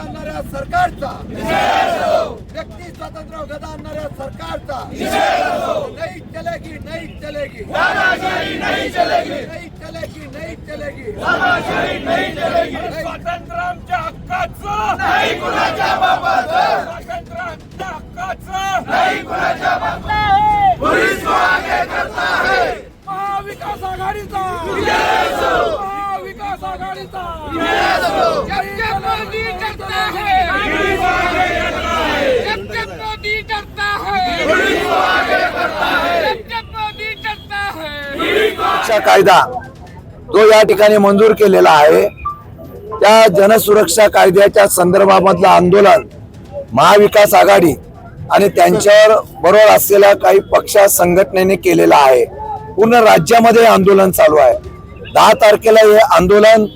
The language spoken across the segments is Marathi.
आणणाऱ्या सरकारचा. व्यक्ती स्वातंत्र्य गदा आणणाऱ्या सरकारचा. नाही चलेगी नाही चलेगी. नाही चलेगी. नाही चलेगी स्वातंत्र्य आमच्या हक्काचं. नाही कुणाच्या बापाचं. स्वातंत्र्य आमच्या हक्काचं. नाही कुणाच्या महाविकास आघाडीचा. महाविकास आघाडीचा. सुरक्षा कायदा जो या ठिकाणी मंजूर केलेला आहे त्या जनसुरक्षा कायद्याच्या संदर्भामधलं आंदोलन महाविकास आघाडी आणि त्यांच्यावर बरोबर असलेल्या काही पक्ष संघटनेने केलेलं आहे. पूर्ण राज्यामध्ये आंदोलन चालू आहे. दहा तारखेला हे आंदोलन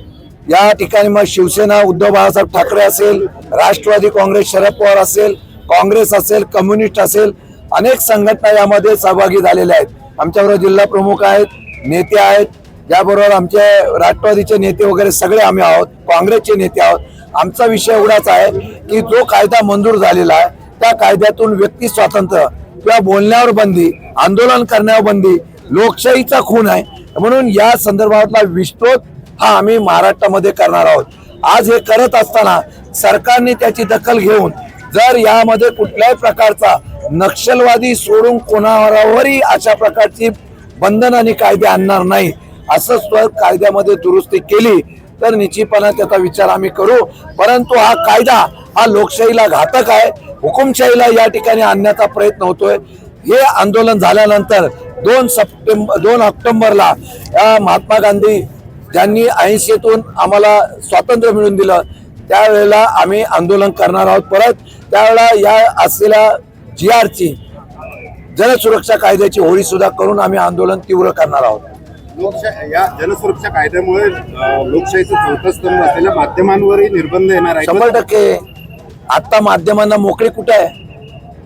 या ठिकाणी मग शिवसेना उद्धव बाळासाहेब ठाकरे असेल राष्ट्रवादी काँग्रेस शरद पवार असेल काँग्रेस असेल कम्युनिस्ट असेल अनेक संघटना यामध्ये सहभागी झालेल्या आहेत. आमच्याबरोबर जिल्हा प्रमुख आहेत नेते आहेत त्याबरोबर आमचे राष्ट्रवादीचे नेते वगैरे सगळे आम्ही आहोत काँग्रेसचे नेते आहोत. आमचा विषय एवढाच आहे की जो कायदा मंजूर झालेला आहे त्या कायद्यातून व्यक्ती स्वातंत्र्य किंवा बोलण्यावर बंदी आंदोलन करण्यावर बंदी लोकशाहीचा खून आहे. म्हणून या संदर्भातला विस्तृत हा आम्ही महाराष्ट्रामध्ये करणार आहोत. आज हे करत असताना सरकारने त्याची दखल घेऊन जर यामध्ये कुठल्याही प्रकारचा नक्षलवादी सोडून कोणावरही अशा प्रकारची बंधन आणि कायदे आणणार नाही. असं स्वर कायद्यामध्ये दुरुस्ती केली तर निश्चितपणे त्याचा विचार आम्ही करू. परंतु हा कायदा हा लोकशाहीला घातक आहे. हुकुमशाहीला या ठिकाणी आणण्याचा प्रयत्न होतोय. हे आंदोलन झाल्यानंतर दोन सप्टेंबर दोन ऑक्टोंबरला या महात्मा गांधी ज्यांनी ऐंशीतून आम्हाला स्वातंत्र्य मिळवून दिलं त्यावेळेला आम्ही आंदोलन करणार आहोत परत. त्यावेळेला या असलेल्या जी आरची जनसुरक्षा कायद्याची होळी सुद्धा करून आम्ही आंदोलन तीव्र करणार आहोत. लोकशाही या जनसुरक्षा कायद्यामुळे लोकशाहीचं चौथा स्तंभ असलेल्या माध्यमांवरही निर्बंध येणार आहे शंभर टक्के. आता माध्यमांना मोकळी कुठे आहे?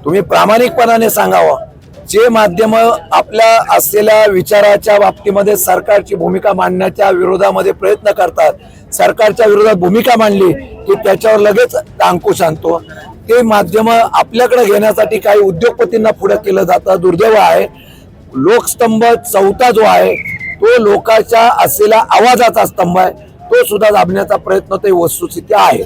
तुम्ही प्रामाणिकपणाने सांगावं. जे माध्यम आपल्या असलेल्या विचाराच्या बाबतीमध्ये सरकारची भूमिका मांडण्याच्या विरोधामध्ये प्रयत्न करतात सरकारच्या विरोधात भूमिका मांडली की त्याच्यावर लगेच अंकुश आणतो. ते माध्यम आपल्याकडे घेण्यासाठी काही उद्योगपतींना पुढे केलं जातं. दुर्दैव आहे. लोकस्तंभ चौथा जो आहे तो लोकांच्या असलेला आवाजाचा स्तंभ आहे. तो सुद्धा दाबण्याचा प्रयत्न ते वस्तुस्थिती आहे.